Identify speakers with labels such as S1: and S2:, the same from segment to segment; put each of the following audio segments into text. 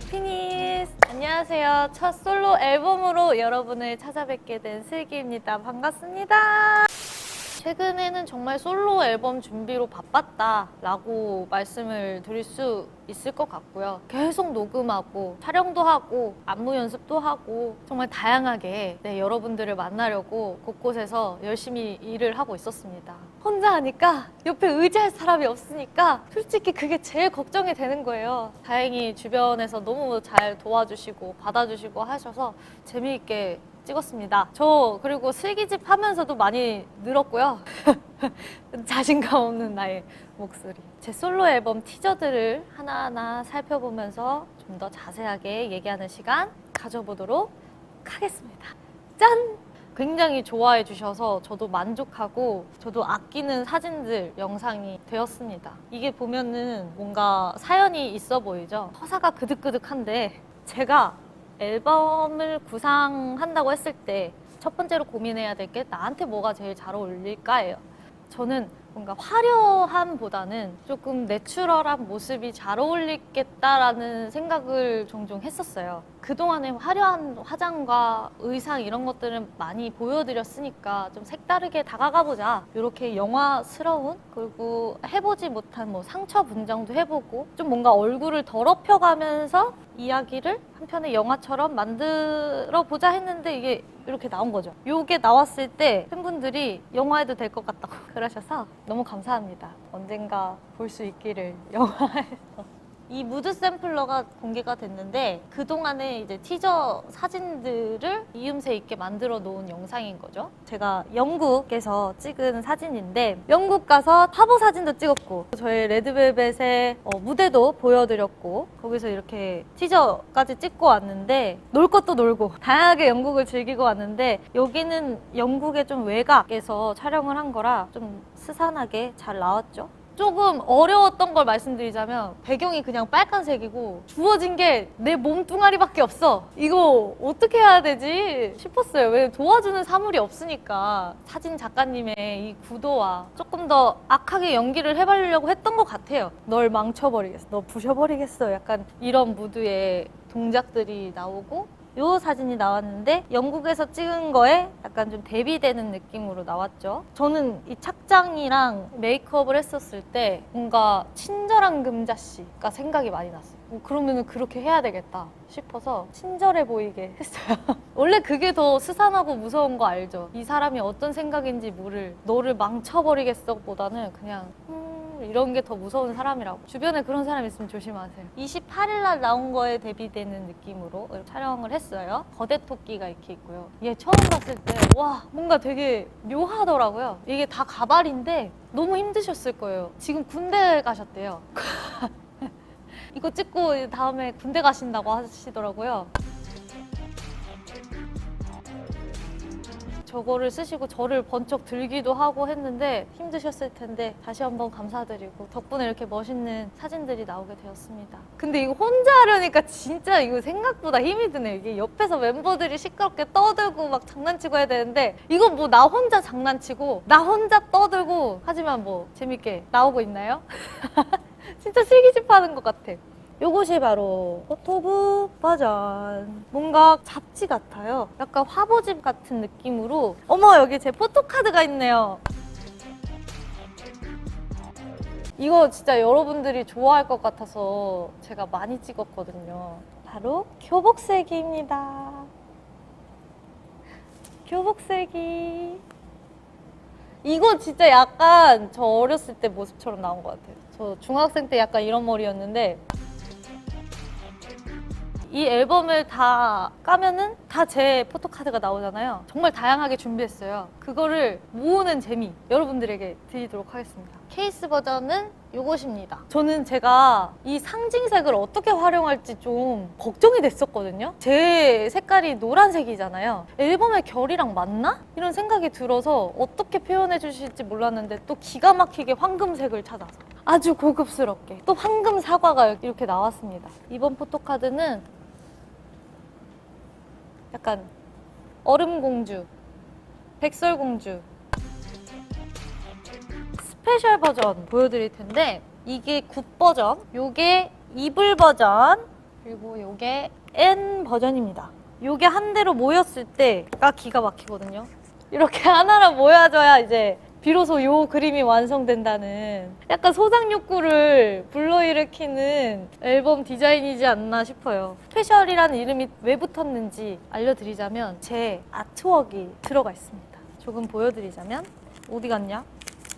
S1: 해피니스. 안녕하세요. 첫 솔로 앨범으로 여러분을 찾아뵙게 된 슬기입니다. 반갑습니다 최근에는 정말 솔로 앨범 준비로 바빴다라고 말씀을 드릴 수 있을 것 같고요. 계속 녹음하고 촬영도 하고 안무 연습도 하고 정말 다양하게 네, 여러분들을 만나려고 곳곳에서 열심히 일을 하고 있었습니다. 혼자 하니까 옆에 의지할 사람이 없으니까 솔직히 그게 제일 걱정이 되는 거예요. 다행히 주변에서 너무 잘 도와주시고 받아주시고 하셔서 재미있게 찍었습니다. 저 그리고 슬기집 하면서도 많이 늘었고요. 자신감 없는 나의 목소리. 제 솔로 앨범 티저들을 하나하나 살펴보면서 좀 더 자세하게 얘기하는 시간 가져보도록 하겠습니다. 짠! 굉장히 좋아해 주셔서 저도 만족하고 저도 아끼는 사진들 영상이 되었습니다. 이게 보면은 뭔가 사연이 있어 보이죠? 서사가 그득그득한데 제가 앨범을 구상한다고 했을 때 첫 번째로 고민해야 될 게 나한테 뭐가 제일 잘 어울릴까예요. 저는 뭔가 화려함보다는 조금 내추럴한 모습이 잘 어울리겠다라는 생각을 종종 했었어요. 그동안에 화려한 화장과 의상 이런 것들은 많이 보여드렸으니까 좀 색다르게 다가가보자. 이렇게 영화스러운 그리고 해보지 못한 뭐 상처 분장도 해보고 좀 뭔가 얼굴을 더럽혀가면서 이야기를 한 편의 영화처럼 만들어 보자 했는데 이게 이렇게 나온 거죠. 이게 나왔을 때 팬분들이 영화해도 될 것 같다고 그러셔서 너무 감사합니다. 언젠가 볼 수 있기를 영화에서. 이 무드 샘플러가 공개가 됐는데 그동안에 이제 티저 사진들을 이음새 있게 만들어 놓은 영상인 거죠. 제가 영국에서 찍은 사진인데 영국 가서 타보 사진도 찍었고 저희 레드벨벳의 어, 무대도 보여드렸고 거기서 이렇게 티저까지 찍고 왔는데 놀 것도 놀고 다양하게 영국을 즐기고 왔는데 여기는 영국의 좀 외곽에서 촬영을 한 거라 좀 스산하게 잘 나왔죠. 조금 어려웠던 걸 말씀드리자면 배경이 그냥 빨간색이고 주어진 게 내 몸뚱아리밖에 없어. 이거 어떻게 해야 되지 싶었어요. 왜 도와주는 사물이 없으니까 사진 작가님의 이 구도와 조금 더 악하게 연기를 해보려고 했던 것 같아요. 널 망쳐버리겠어. 너 부셔버리겠어. 약간 이런 무드의 동작들이 나오고 요 사진이 나왔는데 영국에서 찍은 거에 약간 좀 대비되는 느낌으로 나왔죠. 저는 이 착장이랑 메이크업을 했었을 때 뭔가 친절한 금자씨가 생각이 많이 났어요. 어, 그러면은 그렇게 해야 되겠다 싶어서 친절해 보이게 했어요. 원래 그게 더 스산하고 무서운 거 알죠? 이 사람이 어떤 생각인지 모를 너를 망쳐버리겠어 보다는 그냥 음, 이런 게 더 무서운 사람이라고. 주변에 그런 사람 있으면 조심하세요. 28일 날 나온 거에 대비되는 느낌으로 촬영을 했어요. 거대 토끼가 이렇게 있고요. 얘 처음 봤을 때 와 뭔가 되게 묘하더라고요. 이게 다 가발인데 너무 힘드셨을 거예요. 지금 군대 가셨대요. 이거 찍고 다음에 군대 가신다고 하시더라고요. 저거를 쓰시고 저를 번쩍 들기도 하고 했는데 힘드셨을 텐데 다시 한번 감사드리고 덕분에 이렇게 멋있는 사진들이 나오게 되었습니다. 근데 이거 혼자 하려니까 진짜 이거 생각보다 힘이 드네요. 이게 옆에서 멤버들이 시끄럽게 떠들고 막 장난치고 해야 되는데 이거 뭐 나 혼자 장난치고 나 혼자 떠들고 하지만 뭐 재밌게 나오고 있나요? 진짜 슬기집 하는 것 같아. 요것이 바로 포토북 버전. 뭔가 잡지 같아요. 약간 화보집 같은 느낌으로. 어머, 여기 제 포토카드가 있네요. 이거 진짜 여러분들이 좋아할 것 같아서 제가 많이 찍었거든요. 바로 교복슬기입니다. 교복슬기. 이거 진짜 약간 저 어렸을 때 모습처럼 나온 것 같아요. 저 중학생 때 약간 이런 머리였는데 이 앨범을 다 까면은 다 제 포토카드가 나오잖아요. 정말 다양하게 준비했어요. 그거를 모으는 재미 여러분들에게 드리도록 하겠습니다. 케이스 버전은 요것입니다. 저는 제가 이 상징색을 어떻게 활용할지 좀 걱정이 됐었거든요. 제 색깔이 노란색이잖아요. 앨범의 결이랑 맞나? 이런 생각이 들어서 어떻게 표현해 주실지 몰랐는데 또 기가 막히게 황금색을 찾아서 아주 고급스럽게 또 황금 사과가 이렇게 나왔습니다. 이번 포토카드는 약간 얼음공주, 백설공주 스페셜 버전 보여드릴 텐데 이게 굿 버전, 요게 이불 버전, 그리고 요게 N 버전입니다. 요게 한 대로 모였을 때가 기가 막히거든요. 이렇게 하나로 모여져야 이제 비로소 요 그림이 완성된다는 약간 소장 욕구를 불러일으키는 앨범 디자인이지 않나 싶어요. 스페셜이라는 이름이 왜 붙었는지 알려드리자면 제 아트웍이 들어가 있습니다. 조금 보여드리자면 어디 갔냐?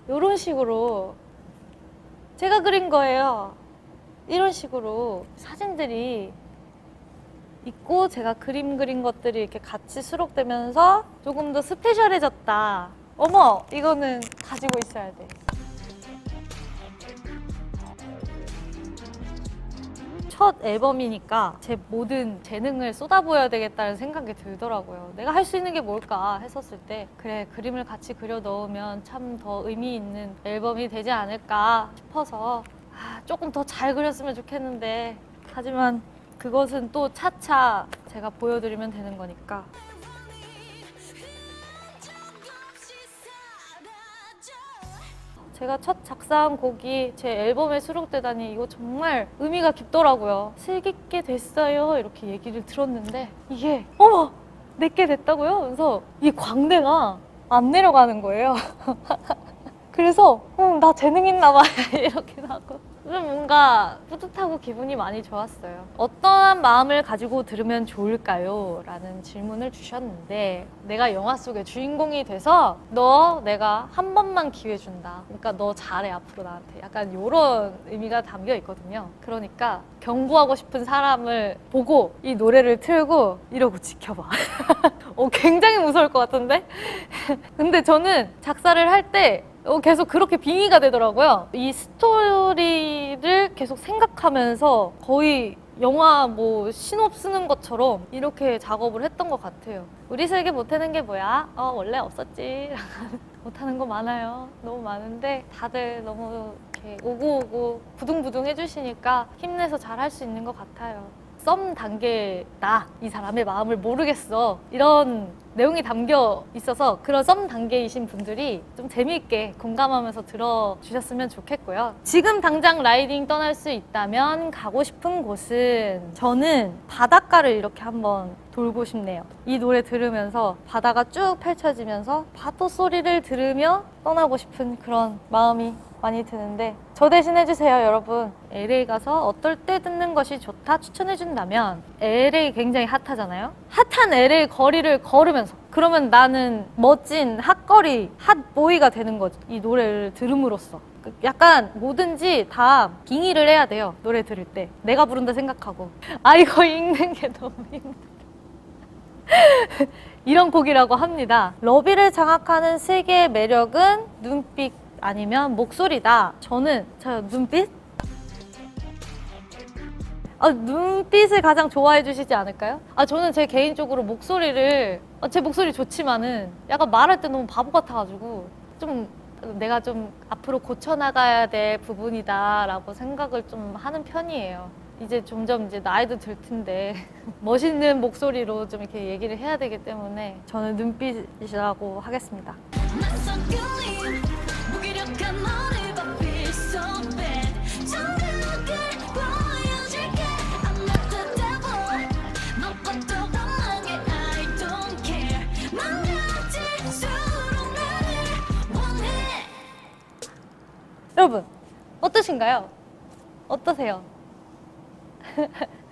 S1: 이런 식으로 제가 그린 거예요. 이런 식으로 사진들이 있고 제가 그림 그린 것들이 이렇게 같이 수록되면서 조금 더 스페셜해졌다. 어머, 이거는 가지고 있어야 돼. 첫 앨범이니까 제 모든 재능을 쏟아부어야 되겠다는 생각이 들더라고요. 내가 할 수 있는 게 뭘까 했었을 때 그래 그림을 같이 그려 넣으면 참 더 의미 있는 앨범이 되지 않을까 싶어서 아, 조금 더 잘 그렸으면 좋겠는데 하지만 그것은 또 차차 제가 보여드리면 되는 거니까 제가 첫 작사한 곡이 제 앨범에 수록되다니 이거 정말 의미가 깊더라고요. 슬기게 됐어요. 이렇게 얘기를 들었는데 이게 어머 내게 됐다고요? 그래서 이 광대가 안 내려가는 거예요. 그래서 음, 나 재능 있나 봐 이렇게 하고 좀 뭔가 뿌듯하고 기분이 많이 좋았어요. 어떠한 마음을 가지고 들으면 좋을까요? 라는 질문을 주셨는데 내가 영화 속의 주인공이 돼서 너 내가 한 번만 기회 준다. 그러니까 너 잘해 앞으로 나한테. 약간 이런 의미가 담겨 있거든요. 그러니까 경고하고 싶은 사람을 보고 이 노래를 틀고 이러고 지켜봐. 어, 굉장히 무서울 것 같은데? 근데 저는 작사를 할때 어, 계속 그렇게 빙의가 되더라고요. 이 스토리를 계속 생각하면서 거의 영화 뭐 신업 쓰는 것처럼 이렇게 작업을 했던 것 같아요. 우리 슬기 못하는 게 뭐야? 어, 원래 없었지. 못하는 거 많아요. 너무 많은데 다들 너무 이렇게 오고오고 부둥부둥 해주시니까 힘내서 잘 할 수 있는 것 같아요. 썸 단계다. 이 사람의 마음을 모르겠어. 이런 내용이 담겨 있어서 그런 썸 단계이신 분들이 좀 재미있게 공감하면서 들어주셨으면 좋겠고요. 지금 당장 라이딩 떠날 수 있다면 가고 싶은 곳은 저는 바닷가를 이렇게 한번 돌고 싶네요. 이 노래 들으면서 바다가 쭉 펼쳐지면서 파도 소리를 들으며 떠나고 싶은 그런 마음이 많이 드는데 저 대신 해주세요 여러분. LA 가서 어떨 때 듣는 것이 좋다 추천해준다면 LA 굉장히 핫하잖아요. 핫한 LA 거리를 걸으면서. 그러면 나는 멋진 핫거리 핫보이가 되는 거지 이 노래를 들음으로써. 그 약간 뭐든지 다 빙의를 해야 돼요 노래 들을 때. 내가 부른다 생각하고. 아 이거 읽는 게 너무 힘들어. 이런 곡이라고 합니다. 러비를 장악하는 세계의 매력은 눈빛 아니면 목소리다. 저는 저 눈빛? 아, 눈빛을 가장 좋아해 주시지 않을까요? 아, 저는 제 개인적으로 목소리를, 아, 제 목소리 좋지만은 약간 말할 때 너무 바보 같아가지고 좀 내가 좀 앞으로 고쳐나가야 될 부분이다라고 생각을 좀 하는 편이에요. 이제 점점 이제 나이도 들 텐데 멋있는 목소리로 좀 이렇게 얘기를 해야 되기 때문에 저는 눈빛이라고 하겠습니다. 여러분 어떠신가요? 어떠세요?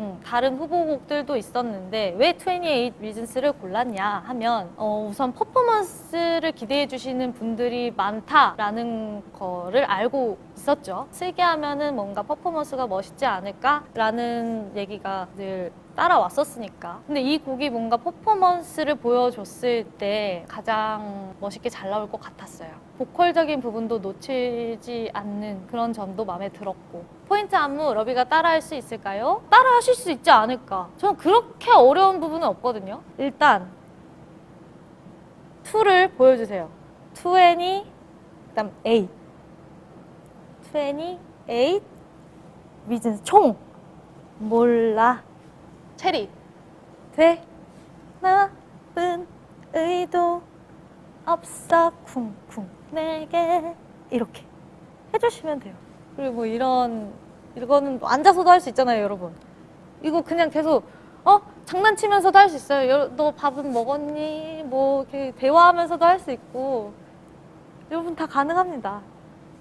S1: 음, 다른 후보곡들도 있었는데 왜 28 Reasons를 골랐냐 하면 어, 우선 퍼포먼스를 기대해 주시는 분들이 많다라는 거를 알고 있었죠. 슬기하면은 뭔가 퍼포먼스가 멋있지 않을까라는 얘기가 늘 따라왔었으니까. 근데 이 곡이 뭔가 퍼포먼스를 보여줬을 때 가장 멋있게 잘 나올 것 같았어요. 보컬적인 부분도 놓치지 않는 그런 점도 마음에 들었고. 포인트 안무 러비가 따라할 수 있을까요? 따라하실 수 있지 않을까. 저는 그렇게 어려운 부분은 없거든요. 일단 2를 보여주세요. 20, 그다음 8. 28 reasons. 총. 몰라. 체리. 돼 나쁜 의도 없어. 쿵쿵. 내게. 이렇게. 해주시면 돼요. 그리고 이런 이거는 앉아서도 할 수 있잖아요, 여러분. 이거 그냥 계속 어? 장난치면서도 할 수 있어요. 여- 너 밥은 먹었니? 뭐 이렇게 대화하면서도 할 수 있고. 여러분 다 가능합니다.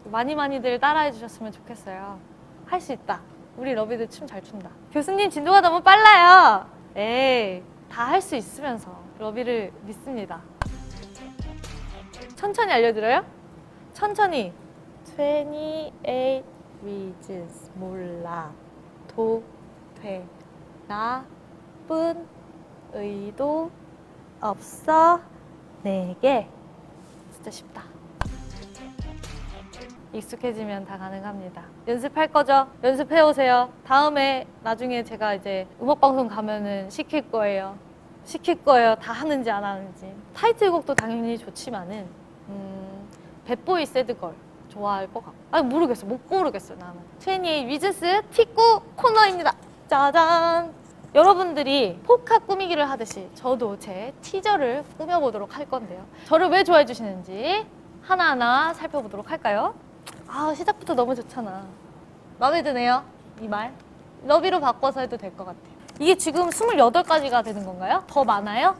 S1: 많이 많이들 따라해 주셨으면 좋겠어요. 할 수 있다. 우리 러비들 춤 잘 춘다. 교수님 진도가 너무 빨라요. 에이 다 할 수 있으면서 러비를 믿습니다. 천천히 알려드려요? 천천히 28 reasons 몰라 도 돼 나쁜 의도 없어 내게 진짜 쉽다 익숙해지면 다 가능합니다. 연습할 거죠? 연습해 오세요. 다음에 나중에 제가 이제 음악 방송 가면은 시킬 거예요. 시킬 거예요. 다 하는지 안 하는지. 타이틀곡도 당연히 좋지만은 음, 배보이 새드걸 좋아할 것 같고. 아니 모르겠어. 못 고르겠어 나는. 28 위즈스 티꾸 코너입니다. 짜잔! 여러분들이 포카 꾸미기를 하듯이 저도 제 티저를 꾸며보도록 할 건데요. 저를 왜 좋아해 주시는지 하나하나 살펴보도록 할까요? 아 시작부터 너무 좋잖아. 마음에 드네요 이 말. 러비로 바꿔서 해도 될 것 같아요 이게 지금 28가지가 되는 건가요? 더 많아요?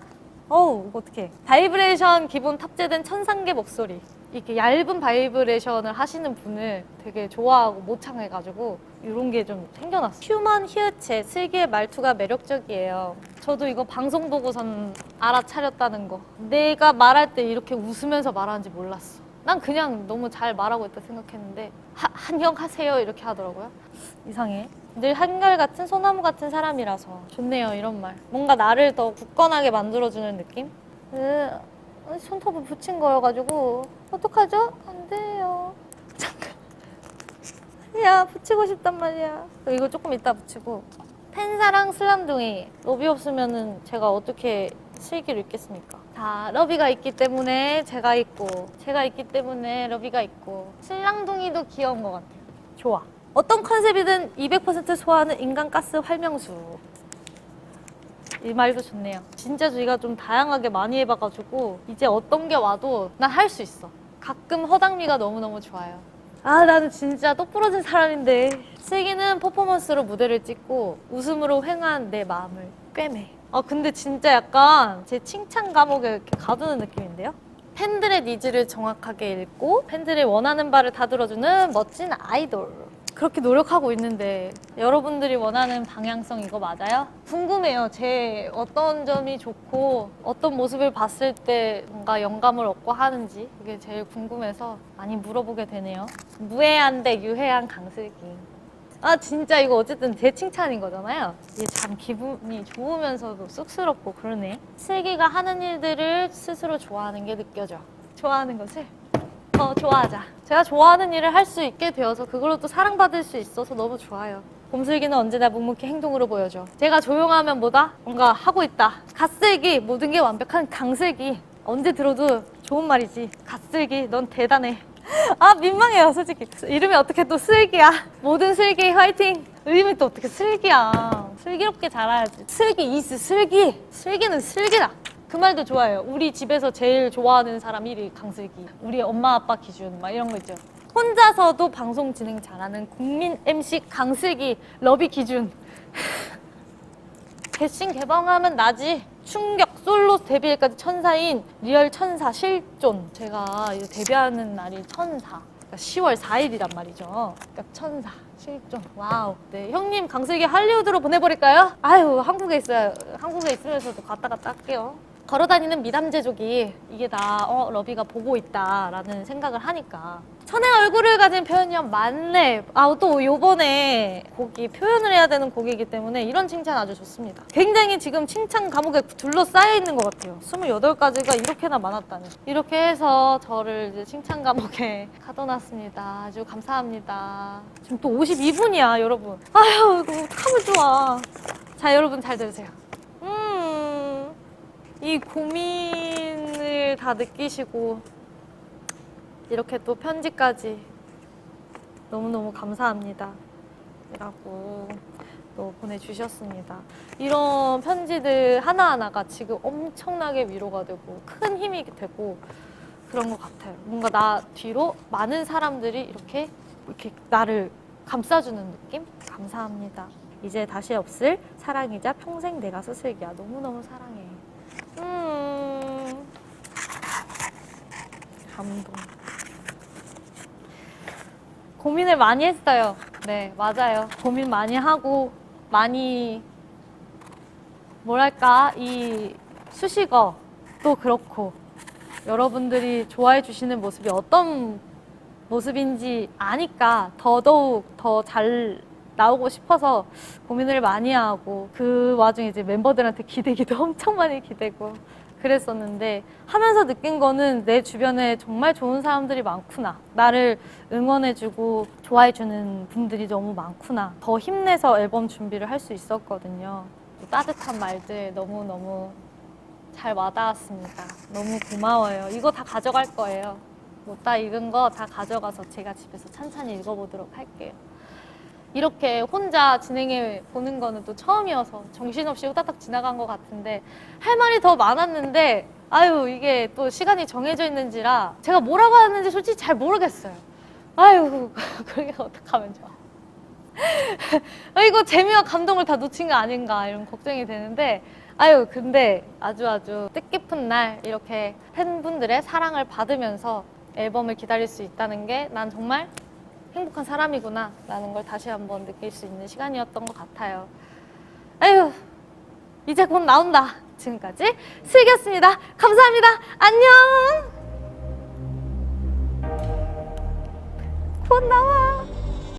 S1: 어우 이거 어떡해. 바이브레이션 기본 탑재된 천상계 목소리. 이렇게 얇은 바이브레이션을 하시는 분을 되게 좋아하고 모창해가지고 이런 게 좀 생겨났어 휴먼 히읗의 슬기의 말투가 매력적이에요. 저도 이거 방송 보고선 알아차렸다는 거. 내가 말할 때 이렇게 웃으면서 말하는지 몰랐어 난 그냥 너무 잘 말하고 있다 생각했는데 하, 안녕하세요 이렇게 하더라고요. 이상해. 늘 한결같은 소나무 같은 사람이라서 좋네요 이런 말. 뭔가 나를 더 굳건하게 만들어주는 느낌? 으, 손톱을 붙인 거여가지고 어떡하죠? 안 돼요. 잠깐. 야 붙이고 싶단 말이야. 이거 조금 이따 붙이고. 팬사랑 슬람둥이. 러비 없으면은 제가 어떻게 슬기를 읽겠습니까? 다 러비가 있기 때문에 제가 있고 제가 있기 때문에 러비가 있고. 슬랑둥이도 귀여운 것 같아요. 좋아. 어떤 컨셉이든 200% 소화하는 인간 가스 활명수. 이 말도 좋네요. 진짜 저희가 좀 다양하게 많이 해봐가지고 이제 어떤 게 와도 난 할 수 있어. 가끔 허당미가 너무너무 좋아요. 아 나는 진짜 똑부러진 사람인데. 슬기는 퍼포먼스로 무대를 찍고 웃음으로 횡한 내 마음을 꿰매 아 근데 진짜 약간 제 칭찬 감옥에 이렇게 가두는 느낌인데요 팬들의 니즈를 정확하게 읽고 팬들이 원하는 바를 다 들어주는 멋진 아이돌 그렇게 노력하고 있는데 여러분들이 원하는 방향성 이거 맞아요? 궁금해요. 제 어떤 점이 좋고 어떤 모습을 봤을 때 뭔가 영감을 얻고 하는지 그게 제일 궁금해서 많이 물어보게 되네요. 무해한데 유해한 강슬기. 아 진짜 이거 어쨌든 제 칭찬인 거잖아요. 이게 참 기분이 좋으면서도 쑥스럽고 그러네. 슬기가 하는 일들을 스스로 좋아하는 게 느껴져. 좋아하는 것을 더 좋아하자. 제가 좋아하는 일을 할 수 있게 되어서 그걸로 또 사랑받을 수 있어서 너무 좋아요. 곰슬기는 언제나 묵묵히 행동으로 보여줘. 제가 조용하면 뭐다? 뭔가 하고 있다. 갓슬기, 모든 게 완벽한 강슬기. 언제 들어도 좋은 말이지. 갓슬기, 넌 대단해. 아, 민망해요, 솔직히. 이름이 어떻게 또 슬기야. 모든 슬기 화이팅! 이름이 또 어떻게 슬기야. 슬기롭게 자라야지. 슬기, 이스, 슬기. 슬기는 슬기다. 그 말도 좋아요. 우리 집에서 제일 좋아하는 사람 1위 강슬기. 우리 엄마 아빠 기준 막 이런 거 있죠. 혼자서도 방송 진행 잘하는 국민 MC 강슬기 러비 기준. 개신 개방하면 나지. 충격 솔로 데뷔일까지 천사인 리얼 천사 실존. 제가 이제 데뷔하는 날이 천사. 그러니까 10월 4일이란 말이죠. 그러니까 천사 실존. 와우. 네, 형님 강슬기 할리우드로 보내버릴까요? 아유 한국에 있어요. 한국에 있으면서도 갔다 갔다 할게요. 걸어다니는 미담제족이 이게 다 어, 러비가 보고 있다라는 생각을 하니까. 천의 얼굴을 가진 표현력 만렙 아또 요번에 곡이 표현을 해야 되는 곡이기 때문에 이런 칭찬 아주 좋습니다. 굉장히 지금 칭찬 감옥에 둘러싸여 있는 것 같아요. 28가지가 이렇게나 많았다니. 이렇게 해서 저를 이제 칭찬 감옥에 가둬놨습니다. 아주 감사합니다. 지금 또 52분이야 여러분. 아유 이거 어떡하면 좋아 자 여러분 잘 들으세요. 음, 이 고민을 다 느끼시고 이렇게 또 편지까지 너무너무 감사합니다. 라고 또 보내주셨습니다. 이런 편지들 하나하나가 지금 엄청나게 위로가 되고 큰 힘이 되고 그런 것 같아요. 뭔가 나 뒤로 많은 사람들이 이렇게 이렇게 나를 감싸주는 느낌? 감사합니다. 이제 다시 없을 사랑이자 평생 내 가 수 슬기야. 너무너무 사랑해. 음. 감동. 고민을 많이 했어요. 네, 맞아요. 고민 많이 하고, 많이, 뭐랄까, 이 수식어도 그렇고, 여러분들이 좋아해 주시는 모습이 어떤 모습인지 아니까 더더욱 더 잘 나오고 싶어서 고민을 많이 하고, 그 와중에 이제 멤버들한테 기대기도 엄청 많이 기대고, 그랬었는데 하면서 느낀 거는 내 주변에 정말 좋은 사람들이 많구나. 나를 응원해주고 좋아해주는 분들이 너무 많구나. 더 힘내서 앨범 준비를 할 수 있었거든요. 또 따뜻한 말들 너무너무 잘 와닿았습니다. 너무 고마워요. 이거 다 가져갈 거예요. 못 다 읽은 거 다 가져가서 제가 집에서 찬찬히 읽어보도록 할게요. 이렇게 혼자 진행해 보는 거는 또 처음이어서 정신없이 후다닥 지나간 것 같은데 할 말이 더 많았는데 아유 이게 또 시간이 정해져 있는지라 제가 뭐라고 하는지 솔직히 잘 모르겠어요. 아유 그게 어떡하면 좋아. 아, 이거 재미와 감동을 다 놓친 거 아닌가 이런 걱정이 되는데 아유 근데 아주 아주 뜻깊은 날 이렇게 팬분들의 사랑을 받으면서 앨범을 기다릴 수 있다는 게 난 정말 행복한 사람이구나 라는 걸 다시 한번 느낄 수 있는 시간이었던 것 같아요. 아유, 이제 곧 나온다. 지금까지 슬기였습니다. 감사합니다. 안녕! 곧 나와.